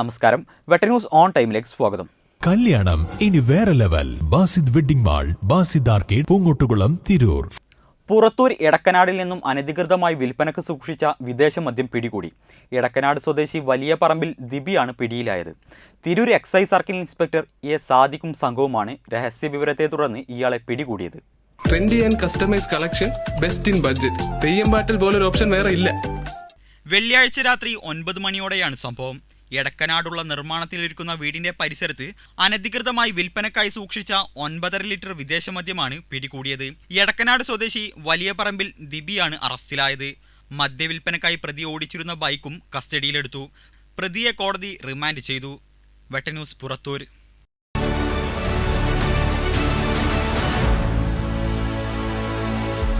നമസ്കാരം. വെട്ടന്യൂസ് ഓൺ ടൈമിലേക്ക് സ്വാഗതം. കല്യാണം ഇനി വേറെ level. Basid wedding mall Basid arcade Poongottukulam Tirur. Purathur എടക്കനാടിൽ നിന്നും അനധികൃതമായി വിൽപ്പനക്ക് സൂക്ഷിച്ച വിദേശ മദ്യം പിടികൂടി. ഇടക്കനാട് സ്വദേശി വലിയ പറമ്പിൽ ദിബിയാണ് പിടിയിലായത്. Tirur excise circle inspector A സാദിഖും സംഘവുമാണ് രഹസ്യ വിവരത്തെ തുടർന്ന് ഇയാളെ പിടികൂടിയത്. Trendy and customise collection best in budget Theyyam പാട്ടിൽ പോലൊരു ഓപ്ഷൻ വേറെ ഇല്ല. വെള്ളിയാഴ്ച രാത്രി ഒൻപത് മണിയോടെയാണ് സംഭവം. എടക്കനാടുള്ള നിർമ്മാണത്തിലിരിക്കുന്ന വീടിന്റെ പരിസരത്ത് അനധികൃതമായി വിൽപ്പനക്കായി സൂക്ഷിച്ച ഒൻപതര ലിറ്റർ വിദേശ മദ്യമാണ് പിടികൂടിയത്. എടക്കനാട് സ്വദേശി വലിയ പറമ്പിൽ ദിബിയാണ് അറസ്റ്റിലായത്. മദ്യവിൽപ്പനക്കായി പ്രതി ഓടിച്ചിരുന്ന ബൈക്കും കസ്റ്റഡിയിലെടുത്തു. പ്രതിയെ കോടതി റിമാൻഡ് ചെയ്തു. വെട്ടന്യൂസ് പുറത്തൂർ.